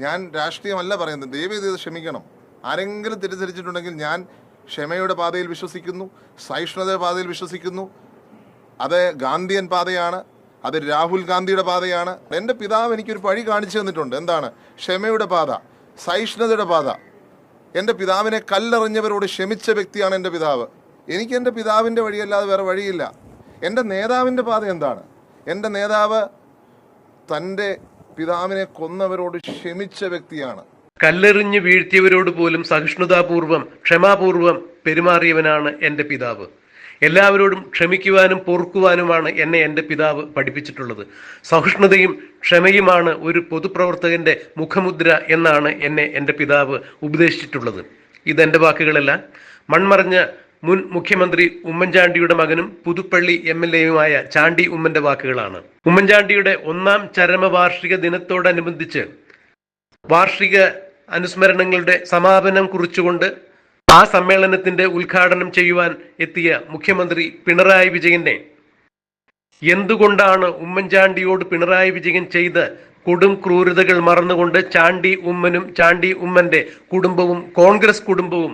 ഞാൻ രാഷ്ട്രീയമല്ല പറയുന്നത്. ദയവ് ചെയ്ത് ക്ഷമിക്കണം. ആരെങ്കിലും തിരിച്ചരിച്ചിട്ടുണ്ടെങ്കിൽ ഞാൻ ക്ഷമയുടെ പാതയിൽ വിശ്വസിക്കുന്നു സഹിഷ്ണുതയുടെ പാതയിൽ വിശ്വസിക്കുന്നു. അത് ഗാന്ധിയൻ പാതയാണ് അത് രാഹുൽ ഗാന്ധിയുടെ പാതയാണ്. എന്റെ പിതാവ് എനിക്കൊരു വഴി കാണിച്ചു തന്നിട്ടുണ്ട്. എന്താണ്? ക്ഷമയുടെ പാത സഹിഷ്ണുതയുടെ പാത. എന്റെ പിതാവിനെ കല്ലെറിഞ്ഞവരോട് ക്ഷമിച്ച വ്യക്തിയാണ് എന്റെ പിതാവ്. എനിക്ക് എന്റെ പിതാവിന്റെ വഴിയല്ലാതെ വേറെ വഴിയില്ല. എന്റെ നേതാവിന്റെ പാത എന്താണ്? എന്റെ നേതാവ് തന്റെ പിതാവിനെ കൊന്നവരോട് ക്ഷമിച്ച വ്യക്തിയാണ്. കല്ലെറിഞ്ഞ് വീഴ്ത്തിയവരോട് പോലും സഹിഷ്ണുതാപൂർവം ക്ഷമാപൂർവം പെരുമാറിയവനാണ് എന്റെ പിതാവ്. എല്ലാവരോടും ക്ഷമിക്കുവാനും പൊറുക്കുവാനുമാണ് എന്നെ എന്റെ പിതാവ് പഠിപ്പിച്ചിട്ടുള്ളത്. സഹിഷ്ണുതയും ക്ഷമയുമാണ് ഒരു പൊതുപ്രവർത്തകന്റെ മുഖമുദ്ര എന്നാണ് എന്നെ എന്റെ പിതാവ് ഉപദേശിച്ചിട്ടുള്ളത്. ഇതെന്റെ വാക്കുകളല്ല. മൺമറഞ്ഞ മുൻ മുഖ്യമന്ത്രി ഉമ്മൻചാണ്ടിയുടെ മകനും പുതുപ്പള്ളി എം എൽ എയുമായ ചാണ്ടി ഉമ്മന്റെ വാക്കുകളാണ്. ഉമ്മൻചാണ്ടിയുടെ ഒന്നാം ചരമവാർഷിക ദിനത്തോടനുബന്ധിച്ച് വാർഷിക അനുസ്മരണങ്ങളുടെ സമാപനം കുറിച്ചുകൊണ്ട് ആ സമ്മേളനത്തിന്റെ ഉദ്ഘാടനം ചെയ്യുവാൻ എത്തിയ മുഖ്യമന്ത്രി പിണറായി വിജയനെ എന്തുകൊണ്ടാണ് ഉമ്മൻചാണ്ടിയോട് പിണറായി വിജയൻ ചെയ്ത കൊടും ക്രൂരതകൾ മറന്നുകൊണ്ട് ചാണ്ടി ഉമ്മനും ചാണ്ടി ഉമ്മന്റെ കുടുംബവും കോൺഗ്രസ് കുടുംബവും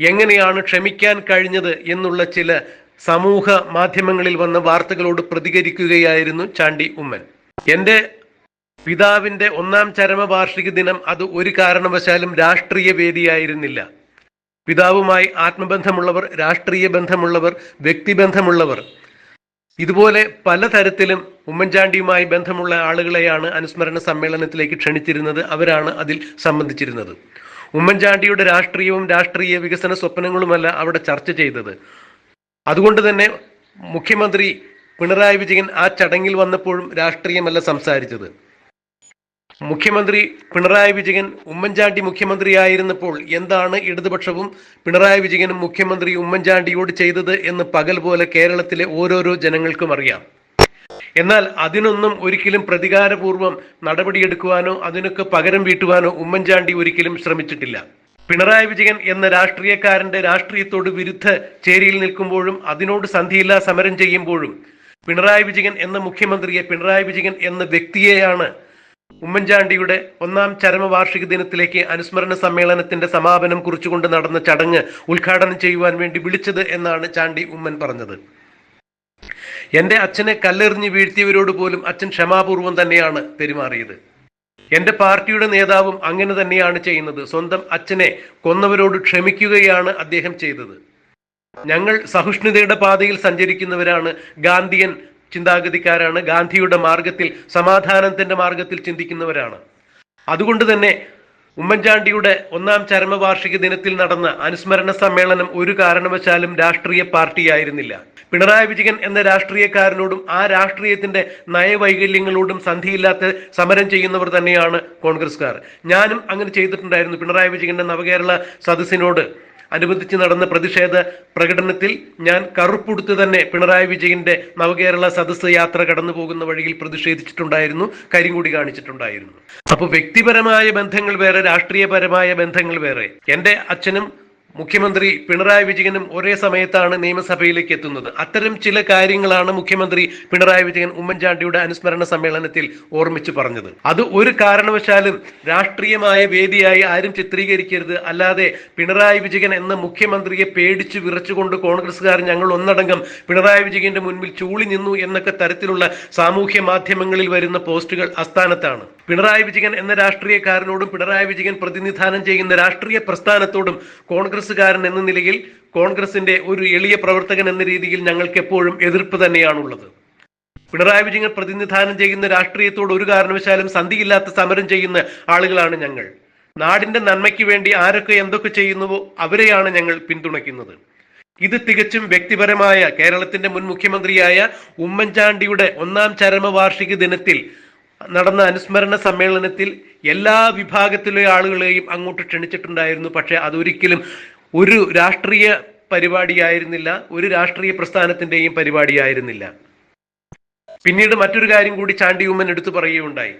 എങ്ങനെയാണ് ക്ഷമിക്കാൻ കഴിഞ്ഞത് എന്നുള്ള ചില സമൂഹ മാധ്യമങ്ങളിൽ വന്ന വാർത്തകളോട് പ്രതികരിക്കുകയായിരുന്നു ചാണ്ടി ഉമ്മൻ. എന്റെ പിതാവിന്റെ ഒന്നാം ചരമവാർഷിക ദിനം അത് ഒരു കാരണവശാലും രാഷ്ട്രീയ വേദിയായിരുന്നില്ല. പിതാവുമായി ആത്മബന്ധമുള്ളവർ രാഷ്ട്രീയ ബന്ധമുള്ളവർ വ്യക്തിബന്ധമുള്ളവർ ഇതുപോലെ പലതരത്തിലും ഉമ്മൻചാണ്ടിയുമായി ബന്ധമുള്ള ആളുകളെയാണ് അനുസ്മരണ സമ്മേളനത്തിലേക്ക് ക്ഷണിച്ചിരുന്നത്. അവരാണ് അതിൽ സംബന്ധിച്ചിരുന്നത്. ഉമ്മൻചാണ്ടിയുടെ രാഷ്ട്രീയവും രാഷ്ട്രീയ വികസന സ്വപ്നങ്ങളുമല്ല അവിടെ ചർച്ച ചെയ്തത്. അതുകൊണ്ട് തന്നെ മുഖ്യമന്ത്രി പിണറായി വിജയൻ ആ ചടങ്ങിൽ വന്നപ്പോഴും രാഷ്ട്രീയമല്ല സംസാരിച്ചത്. മുഖ്യമന്ത്രി പിണറായി വിജയൻ ഉമ്മൻചാണ്ടി മുഖ്യമന്ത്രിയായിരുന്നപ്പോൾ എന്താണ് ഇടതുപക്ഷവും പിണറായി വിജയനും മുഖ്യമന്ത്രി ഉമ്മൻചാണ്ടിയോട് ചെയ്തത് എന്ന് പകൽ പോലെ കേരളത്തിലെ ഓരോരോ ജനങ്ങൾക്കും അറിയാം. എന്നാൽ അതിനൊന്നും ഒരിക്കലും പ്രതികാരപൂർവം നടപടിയെടുക്കുവാനോ അതിനൊക്കെ പകരം വീട്ടുവാനോ ഉമ്മൻചാണ്ടി ഒരിക്കലും ശ്രമിച്ചിട്ടില്ല. പിണറായി വിജയൻ എന്ന രാഷ്ട്രീയക്കാരന്റെ രാഷ്ട്രീയത്തോട് വിരുദ്ധ ചേരിയിൽ നിൽക്കുമ്പോഴും അതിനോട് സന്ധിയില്ലാ സമരം ചെയ്യുമ്പോഴും പിണറായി വിജയൻ എന്ന മുഖ്യമന്ത്രിയെ പിണറായി വിജയൻ എന്ന വ്യക്തിയെയാണ് ഉമ്മൻചാണ്ടിയുടെ ഒന്നാം ചരമവാർഷിക ദിനത്തിലേക്ക് അനുസ്മരണ സമ്മേളനത്തിന്റെ സമാപനം കുറിച്ചുകൊണ്ട് നടന്ന ചടങ്ങ് ഉദ്ഘാടനം ചെയ്യുവാൻ വേണ്ടി വിളിച്ചത് എന്നാണ് ചാണ്ടി ഉമ്മൻ പറഞ്ഞത്. എന്റെ അച്ഛനെ കല്ലെറിഞ്ഞ് വീഴ്ത്തിയവരോട് പോലും അച്ഛൻ ക്ഷമാപൂർവം തന്നെയാണ് പെരുമാറിയത്. എന്റെ പാർട്ടിയുടെ നേതാവും അങ്ങനെ തന്നെയാണ് ചെയ്യുന്നത്. സ്വന്തം അച്ഛനെ കൊന്നവരോട് ക്ഷമിക്കുകയാണ് അദ്ദേഹം ചെയ്തത്. ഞങ്ങൾ സഹിഷ്ണുതയുടെ പാതയിൽ സഞ്ചരിക്കുന്നവരാണ്. ഗാന്ധിയൻ ചിന്താഗതിക്കാരാണ്. ഗാന്ധിയുടെ മാർഗത്തിൽ സമാധാനത്തിന്റെ മാർഗത്തിൽ ചിന്തിക്കുന്നവരാണ്. അതുകൊണ്ട് തന്നെ ഉമ്മൻചാണ്ടിയുടെ ഒന്നാം ചരമവാർഷിക ദിനത്തിൽ നടന്ന അനുസ്മരണ സമ്മേളനം ഒരു കാരണവശാലും രാഷ്ട്രീയ പാർട്ടിയായിരുന്നില്ല. പിണറായി വിജയൻ എന്ന രാഷ്ട്രീയക്കാരനോടും ആ രാഷ്ട്രീയത്തിന്റെ നയവൈകല്യങ്ങളോടും സന്ധിയില്ലാത്ത സമരം ചെയ്യുന്നവർ തന്നെയാണ് കോൺഗ്രസ്സുകാർ. ഞാനും അങ്ങനെ ചെയ്തിട്ടുണ്ടായിരുന്നു പിണറായി വിജയന്റെ നവകേരള സദസ്സിനോട്. അനുബന്ധിച്ച് നടന്ന പ്രതിഷേധ പ്രകടനത്തിൽ ഞാൻ കറുപ്പുടുത്ത് തന്നെ പിണറായി വിജയന്റെ നവകേരള സദസ്സ് യാത്ര കടന്നു പോകുന്ന വഴിയിൽ പ്രതിഷേധിച്ചിട്ടുണ്ടായിരുന്നു കരിങ്കൂടി കാണിച്ചിട്ടുണ്ടായിരുന്നു. അപ്പൊ വ്യക്തിപരമായ ബന്ധങ്ങൾ വേറെ രാഷ്ട്രീയപരമായ ബന്ധങ്ങൾ വേറെ. എന്റെ അച്ഛനും മുഖ്യമന്ത്രി പിണറായി വിജയനും ഒരേ സമയത്താണ് നിയമസഭയിലേക്ക് എത്തുന്നത്. അത്തരം ചില കാര്യങ്ങളാണ് മുഖ്യമന്ത്രി പിണറായി വിജയൻ ഉമ്മൻചാണ്ടിയുടെ അനുസ്മരണ സമ്മേളനത്തിൽ ഓർമ്മിച്ചു പറഞ്ഞത്. അത് ഒരു കാരണവശാലും രാഷ്ട്രീയമായ വേദിയായി ആരും ചിത്രീകരിക്കരുത്. അല്ലാതെ പിണറായി വിജയൻ എന്ന മുഖ്യമന്ത്രിയെ പേടിച്ചു വിറച്ചുകൊണ്ട് കോൺഗ്രസ്സുകാർ ഞങ്ങൾ ഒന്നടങ്കം പിണറായി വിജയന്റെ മുൻപിൽ ചൂളി നിന്നു എന്നൊക്കെ തരത്തിലുള്ള സാമൂഹ്യ മാധ്യമങ്ങളിൽ വരുന്ന പോസ്റ്റുകൾ അസ്ഥാനത്താണ് പിണറായി വിജയൻ എന്ന രാഷ്ട്രീയക്കാരനോടും പിണറായി വിജയൻ പ്രതിനിധാനം ചെയ്യുന്ന രാഷ്ട്രീയ പ്രസ്ഥാനത്തോടും കോൺഗ്രസ്സുകാരൻ എന്ന നിലയിൽ കോൺഗ്രസിന്റെ ഒരു എളിയ പ്രവർത്തകൻ എന്ന രീതിയിൽ ഞങ്ങൾക്ക് എപ്പോഴും എതിർപ്പ് തന്നെയാണുള്ളത്. പിണറായി വിജയൻ പ്രതിനിധാനം ചെയ്യുന്ന രാഷ്ട്രീയത്തോട് ഒരു കാരണവശാലും സന്ധിയില്ലാത്ത സമരം ചെയ്യുന്ന ആളുകളാണ് ഞങ്ങൾ. നാടിന്റെ നന്മയ്ക്ക് വേണ്ടി ആരൊക്കെ എന്തൊക്കെ ചെയ്യുന്നുവോ അവരെയാണ് ഞങ്ങൾ പിന്തുണയ്ക്കുന്നത്. ഇത് തികച്ചും വ്യക്തിപരമായ കേരളത്തിന്റെ മുൻ മുഖ്യമന്ത്രിയായ ഉമ്മൻചാണ്ടിയുടെ ഒന്നാം ചരമവാർഷിക ദിനത്തിൽ നടന്ന അനുസ്മരണ സമ്മേളനത്തിൽ എല്ലാ വിഭാഗത്തിലെ ആളുകളെയും അങ്ങോട്ട് ക്ഷണിച്ചിട്ടുണ്ടായിരുന്നു. പക്ഷേ അതൊരിക്കലും ഒരു രാഷ്ട്രീയ പരിപാടിയായിരുന്നില്ല ഒരു രാഷ്ട്രീയ പ്രസ്ഥാനത്തിന്റെയും പരിപാടിയായിരുന്നില്ല. പിന്നീട് മറ്റൊരു കാര്യം കൂടി ചാണ്ടി ഉമ്മൻ എടുത്തു പറയുകയുണ്ടായി.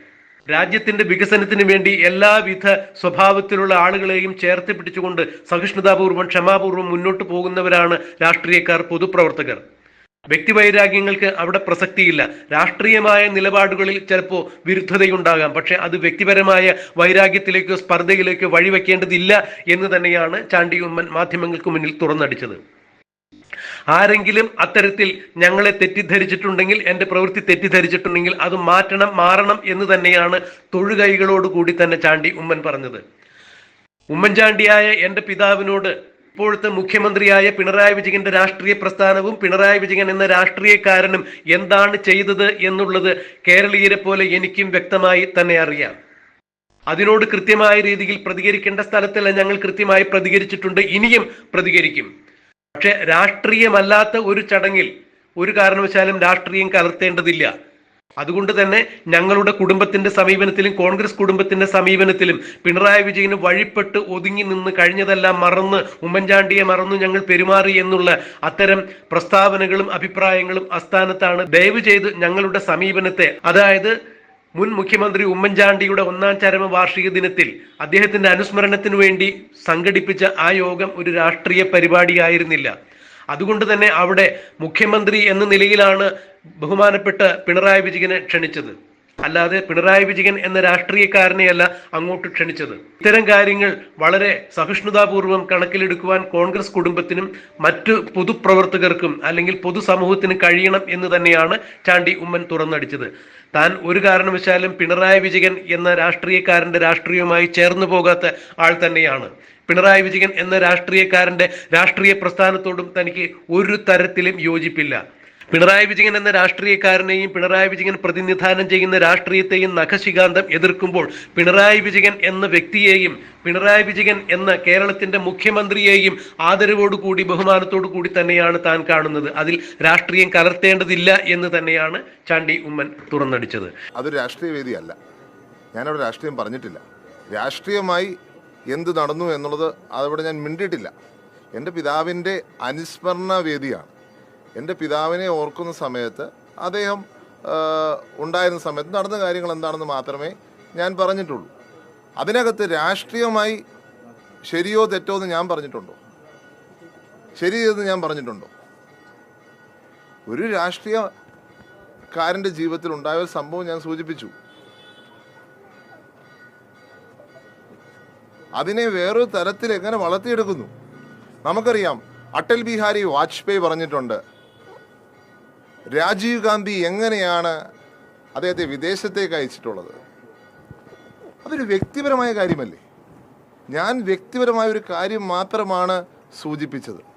രാജ്യത്തിന്റെ വികസനത്തിന് വേണ്ടി എല്ലാവിധ സ്വഭാവത്തിലുള്ള ആളുകളെയും ചേർത്ത് പിടിച്ചുകൊണ്ട് സഹിഷ്ണുതാപൂർവം ക്ഷമാപൂർവം മുന്നോട്ട് പോകുന്നവരാണ് രാഷ്ട്രീയക്കാർ പൊതുപ്രവർത്തകർ. വ്യക്തിവൈരാഗ്യങ്ങൾക്ക് അവിടെ പ്രസക്തിയില്ല. രാഷ്ട്രീയമായ നിലപാടുകളിൽ ചിലപ്പോൾ വിരുദ്ധതയുണ്ടാകാം. പക്ഷെ അത് വ്യക്തിപരമായ വൈരാഗ്യത്തിലേക്കോ സ്പർദ്ധയിലേക്കോ വഴിവെക്കേണ്ടതില്ല എന്ന് തന്നെയാണ് ചാണ്ടി ഉമ്മൻ മാധ്യമങ്ങൾക്ക് മുന്നിൽ തുറന്നടിച്ചത്. ആരെങ്കിലും അത്തരത്തിൽ ഞങ്ങളെ തെറ്റിദ്ധരിച്ചിട്ടുണ്ടെങ്കിൽ എന്റെ പ്രവൃത്തി തെറ്റിദ്ധരിച്ചിട്ടുണ്ടെങ്കിൽ അത് മാറ്റണം മാറണം എന്ന് തന്നെയാണ് തൊഴുകൈകളോടുകൂടി തന്നെ ചാണ്ടി ഉമ്മൻ പറഞ്ഞത്. ഉമ്മൻചാണ്ടിയായ എന്റെ പിതാവിനോട് ഇപ്പോഴത്തെ മുഖ്യമന്ത്രിയായ പിണറായി വിജയന്റെ രാഷ്ട്രീയ പ്രസ്ഥാനവും പിണറായി വിജയൻ എന്ന രാഷ്ട്രീയക്കാരനും എന്താണ് ചെയ്തത് എന്നുള്ളത് കേരളീയരെ പോലെ എനിക്കും വ്യക്തമായി തന്നെ അറിയാം. അതിനോട് കൃത്യമായ രീതിയിൽ പ്രതികരിക്കേണ്ട സ്ഥലത്തല്ല ഞങ്ങൾ കൃത്യമായി പ്രതികരിച്ചിട്ടുണ്ട് ഇനിയും പ്രതികരിക്കും. പക്ഷെ രാഷ്ട്രീയമല്ലാത്ത ഒരു ചടങ്ങിൽ ഒരു കാരണവശാലും രാഷ്ട്രീയം കലർത്തേണ്ടതില്ല. അതുകൊണ്ട് തന്നെ ഞങ്ങളുടെ കുടുംബത്തിന്റെ സമീപനത്തിലും കോൺഗ്രസ് കുടുംബത്തിന്റെ സമീപനത്തിലും പിണറായി വിജയന് വഴിപ്പെട്ട് ഒതുങ്ങി നിന്ന് കഴിഞ്ഞതെല്ലാം മറന്ന് ഉമ്മൻചാണ്ടിയെ മറന്നു ഞങ്ങൾ പെരുമാറി എന്നുള്ള അത്തരം പ്രസ്താവനകളും അഭിപ്രായങ്ങളും അസ്ഥാനത്താണ് ദയവ് ചെയ്ത് ഞങ്ങളുടെ സമീപനത്തെ അതായത് മുൻ മുഖ്യമന്ത്രി ഉമ്മൻചാണ്ടിയുടെ ഒന്നാം ചരമ വാർഷിക ദിനത്തിൽ അദ്ദേഹത്തിന്റെ അനുസ്മരണത്തിനു വേണ്ടി സംഘടിപ്പിച്ച ആ യോഗം ഒരു രാഷ്ട്രീയ പരിപാടിയായിരുന്നില്ല. അതുകൊണ്ട് തന്നെ അവിടെ മുഖ്യമന്ത്രി എന്ന നിലയിലാണ് ബഹുമാനപ്പെട്ട പിണറായി വിജയനെ ക്ഷണിച്ചത്. അല്ലാതെ പിണറായി വിജയൻ എന്ന രാഷ്ട്രീയക്കാരനെയല്ല അങ്ങോട്ട് ക്ഷണിച്ചത്. ഇത്തരം കാര്യങ്ങൾ വളരെ സഹിഷ്ണുതാപൂർവം കണക്കിലെടുക്കുവാൻ കോൺഗ്രസ് കുടുംബത്തിനും മറ്റു പൊതുപ്രവർത്തകർക്കും അല്ലെങ്കിൽ പൊതുസമൂഹത്തിനും കഴിയണം എന്ന് തന്നെയാണ് ചാണ്ടി ഉമ്മൻ തുറന്നടിച്ചത്. താൻ ഒരു കാരണവശാലും പിണറായി വിജയൻ എന്ന രാഷ്ട്രീയക്കാരന്റെ രാഷ്ട്രീയവുമായി ചേർന്നു പോകാത്ത ആൾ തന്നെയാണ്. പിണറായി വിജയൻ എന്ന രാഷ്ട്രീയക്കാരന്റെ രാഷ്ട്രീയ പ്രസ്ഥാനത്തോടും തനിക്ക് ഒരു തരത്തിലും യോജിപ്പില്ല. പിണറായി വിജയൻ എന്ന രാഷ്ട്രീയക്കാരനെയും പിണറായി വിജയൻ പ്രതിനിധാനം ചെയ്യുന്ന രാഷ്ട്രീയത്തെയും നഖശികാന്തം എതിർക്കുമ്പോൾ പിണറായി വിജയൻ എന്ന വ്യക്തിയെയും പിണറായി വിജയൻ എന്ന കേരളത്തിന്റെ മുഖ്യമന്ത്രിയെയും ആദരവോടുകൂടി ബഹുമാനത്തോടു കൂടി തന്നെയാണ് താൻ കാണുന്നത്. അതിൽ രാഷ്ട്രീയം കലർത്തേണ്ടതില്ല എന്ന് തന്നെയാണ് ചാണ്ടി ഉമ്മൻ തുറന്നടിച്ചത്. അതൊരു രാഷ്ട്രീയ വേദിയല്ല ഞാനവിടെ രാഷ്ട്രീയം പറഞ്ഞിട്ടില്ല. രാഷ്ട്രീയമായി എന്ത് നടന്നു എന്നുള്ളത് അതവിടെ ഞാൻ മിണ്ടിയിട്ടില്ല. എന്റെ പിതാവിന്റെ അനുസ്മരണ വേദിയാണ്. എന്റെ പിതാവിനെ ഓർക്കുന്ന സമയത്ത് അദ്ദേഹം ഉണ്ടായിരുന്ന സമയത്ത് നടന്ന കാര്യങ്ങൾ എന്താണെന്ന് മാത്രമേ ഞാൻ പറഞ്ഞിട്ടുള്ളൂ. അതിനകത്ത് രാഷ്ട്രീയമായി ശരിയോ തെറ്റോ എന്ന് ഞാൻ പറഞ്ഞിട്ടുണ്ടോ? ശരി എന്ന് ഞാൻ പറഞ്ഞിട്ടുണ്ടോ? ഒരു രാഷ്ട്രീയക്കാരന്റെ ജീവിതത്തിൽ ഉണ്ടായ ഒരു സംഭവം ഞാൻ സൂചിപ്പിച്ചു. അതിനെ വേറൊരു തരത്തിൽ എങ്ങനെ വളർത്തിയെടുക്കുന്നു? നമുക്കറിയാം അടൽ ബിഹാരി വാജ്പേയി പറഞ്ഞിട്ടുണ്ട് രാജീവ് ഗാന്ധി എങ്ങനെയാണ് അദ്ദേഹത്തെ വിദേശത്തേക്ക് അയച്ചിട്ടുള്ളത്? അതൊരു വ്യക്തിപരമായ കാര്യമല്ലേ? ഞാൻ വ്യക്തിപരമായ ഒരു കാര്യം മാത്രമാണ് സൂചിപ്പിച്ചത്.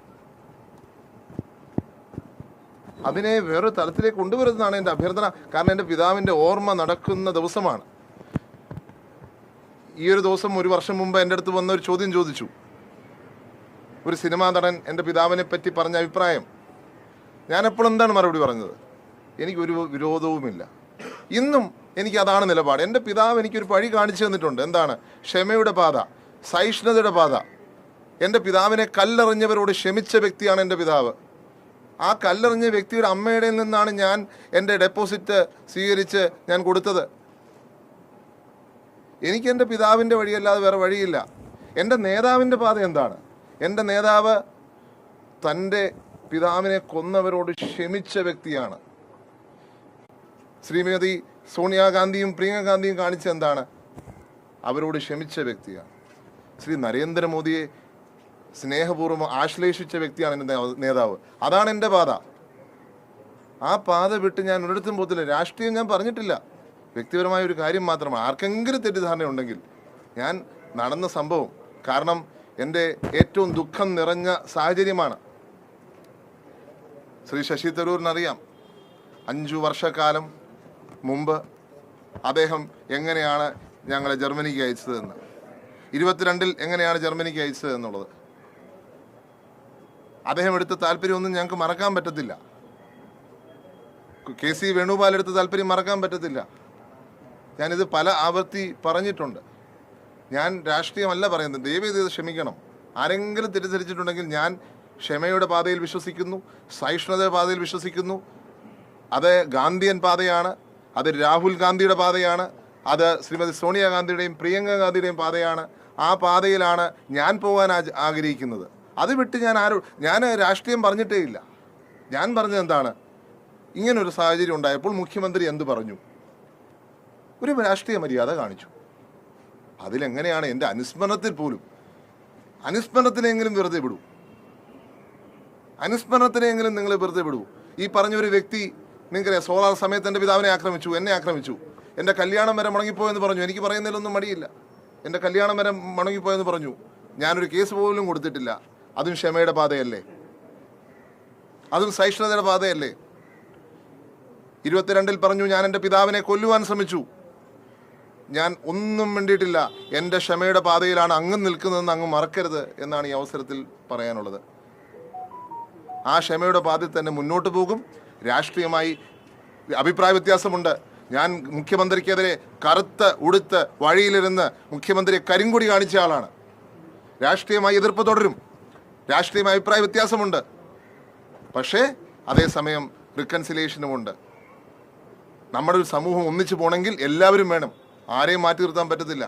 അതിനെ വേറൊരു തലത്തിലേക്ക് കൊണ്ടുവരുന്നതാണ് എന്റെ അഭ്യർത്ഥന. കാരണം എന്റെ പിതാവിന്റെ ഓർമ്മ നടക്കുന്ന ദിവസമാണ്. ഈ ഒരു ദിവസം ഒരു വർഷം മുമ്പ് എന്റെ അടുത്ത് വന്ന ഒരു ചോദ്യം ചോദിച്ചു. ഒരു സിനിമാ നടൻ എന്റെ പിതാവിനെ പറ്റി പറഞ്ഞ അഭിപ്രായം. ഞാൻ എപ്പോഴും എന്താണ് മറുപടി പറഞ്ഞത്? എനിക്കൊരു വിരോധവുമില്ല. ഇന്നും എനിക്ക് അതാണ് നിലപാട്. എന്റെ പിതാവ് എനിക്കൊരു പഴി കാണിച്ചു തന്നിട്ടുണ്ട്. എന്താണ്? ക്ഷമയുടെ പാത സഹിഷ്ണുതയുടെ പാത. എന്റെ പിതാവിനെ കല്ലെറിഞ്ഞവരോട് ക്ഷമിച്ച വ്യക്തിയാണ് എന്റെ പിതാവ്. ആ കല്ലെറിഞ്ഞ വ്യക്തിയുടെ അമ്മയുടെ നിന്നാണ് ഞാൻ എന്റെ ഡെപ്പോസിറ്റ് സ്വീകരിച്ച് ഞാൻ കൊടുത്തത്. എനിക്ക് എന്റെ പിതാവിന്റെ വഴിയല്ലാതെ വേറെ വഴിയില്ല. എന്റെ നേതാവിന്റെ പാത എന്താണ്? എന്റെ നേതാവ് തന്റെ പിതാവിനെ കൊന്നവരോട് ക്ഷമിച്ച വ്യക്തിയാണ്. ശ്രീമതി സോണിയാഗാന്ധിയും പ്രിയങ്ക ഗാന്ധിയും കാണിച്ച എന്താണ്? അവരോട് ക്ഷമിച്ച വ്യക്തിയാണ്. ശ്രീ നരേന്ദ്രമോദിയെ സ്നേഹപൂർവം ആശ്ലേഷിച്ച വ്യക്തിയാണ് എന്റെ നേതാവ് അതാണ് എന്റെ പാത. ആ പാത വിട്ട് ഞാൻ ഒരിടത്തും പോകത്തില്ല. രാഷ്ട്രീയം ഞാൻ പറഞ്ഞിട്ടില്ല. വ്യക്തിപരമായ ഒരു കാര്യം മാത്രമാണ്. ആർക്കെങ്കിലും തെറ്റിദ്ധാരണ ഉണ്ടെങ്കിൽ ഞാൻ നടന്ന സംഭവം കാരണം എന്റെ ഏറ്റവും ദുഃഖം നിറഞ്ഞ സാഹചര്യമാണ്. ശ്രീ ശശി തരൂരിനറിയാം. അഞ്ചു വർഷക്കാലം മുമ്പ് അദ്ദേഹം എങ്ങനെയാണ് ഞങ്ങളെ ജർമ്മനിക്ക് അയച്ചതെന്ന് ഇരുപത്തിരണ്ടിൽ എങ്ങനെയാണ് ജർമ്മനിക്ക് അയച്ചത് എന്നുള്ളത്. അദ്ദേഹം എടുത്ത താല്പര്യമൊന്നും ഞങ്ങൾക്ക് മറക്കാൻ പറ്റത്തില്ല. കെ സി വേണുഗോപാൽ എടുത്ത താല്പര്യം മറക്കാൻ പറ്റത്തില്ല. ഞാനിത് പല ആവർത്തി പറഞ്ഞിട്ടുണ്ട്. ഞാൻ രാഷ്ട്രീയമല്ല പറയുന്നത്. ദൈവം ഇത് ക്ഷമിക്കണം. ആരെങ്കിലും തെറ്റിദ്ധരിച്ചിട്ടുണ്ടെങ്കിൽ ഞാൻ ക്ഷമയുടെ പാതയിൽ വിശ്വസിക്കുന്നു സഹിഷ്ണുതയുടെ പാതയിൽ വിശ്വസിക്കുന്നു. അത് ഗാന്ധിയൻ പാതയാണ് അത് രാഹുൽ ഗാന്ധിയുടെ പാതയാണ് അത് ശ്രീമതി സോണിയാഗാന്ധിയുടെയും പ്രിയങ്ക ഗാന്ധിയുടെയും പാതയാണ്. ആ പാതയിലാണ് ഞാൻ പോകാൻ ആഗ്രഹിക്കുന്നത്. അത് വിട്ട് ഞാൻ ആരോ ഞാൻ രാഷ്ട്രീയം പറഞ്ഞിട്ടേ ഇല്ല. ഞാൻ പറഞ്ഞത് എന്താണ്? ഇങ്ങനൊരു സാഹചര്യം ഉണ്ടായപ്പോൾ മുഖ്യമന്ത്രി എന്ത് പറഞ്ഞു? ഒരു രാഷ്ട്രീയ മര്യാദ കാണിച്ചു. അതിലെങ്ങനെയാണ് എന്റെ അനുസ്മരണത്തിൽ പോലും? അനുസ്മരണത്തിനെങ്കിലും വെറുതെ വിടൂ. അനുസ്മരണത്തിനെങ്കിലും നിങ്ങൾ വെറുതെ വിടൂ. ഈ പറഞ്ഞ ഒരു വ്യക്തി നിങ്ങൾക്കറിയാം സോളാർ സമയത്ത് എന്റെ പിതാവിനെ ആക്രമിച്ചു എന്നെ ആക്രമിച്ചു. എന്റെ കല്യാണം വരെ മുടങ്ങിപ്പോയെന്ന് പറഞ്ഞു. എനിക്ക് പറയുന്നതിലൊന്നും മടിയില്ല. എന്റെ കല്യാണം വരെ മുടങ്ങിപ്പോയെന്ന് പറഞ്ഞു. ഞാനൊരു കേസ് പോലും കൊടുത്തിട്ടില്ല. അതും ക്ഷമയുടെ പാതയല്ലേ? അതും സഹിഷ്ണുതയുടെ പാതയല്ലേ? ഇരുപത്തിരണ്ടിൽ പറഞ്ഞു ഞാൻ എന്റെ പിതാവിനെ കൊല്ലുവാൻ ശ്രമിച്ചു. ഞാൻ ഒന്നും വേണ്ടിയിട്ടില്ല എന്റെ ക്ഷമയുടെ പാതയിലാണ് അങ്ങ് നിൽക്കുന്നതെന്ന് അങ്ങ് മറക്കരുത് എന്നാണ് ഈ അവസരത്തിൽ പറയാനുള്ളത്. ആ ക്ഷമയുടെ പാതയിൽ തന്നെ മുന്നോട്ട് പോകും. രാഷ്ട്രീയമായി അഭിപ്രായ വ്യത്യാസമുണ്ട്. ഞാൻ മുഖ്യമന്ത്രിക്കെതിരെ കറുത്ത് ഉടുത്ത് വഴിയിലിരുന്ന് മുഖ്യമന്ത്രിയെ കരിങ്കുടി കാണിച്ച ആളാണ്. രാഷ്ട്രീയമായി എതിർപ്പ് തുടരും. രാഷ്ട്രീയമായ അഭിപ്രായ വ്യത്യാസമുണ്ട്. പക്ഷേ അതേസമയം റിക്കൺസിലേഷനുമുണ്ട് നമ്മുടെ ഒരു സമൂഹം ഒന്നിച്ചു പോകണമെങ്കിൽ എല്ലാവരും വേണം. ആരെയും മാറ്റി നിർത്താൻ പറ്റത്തില്ല.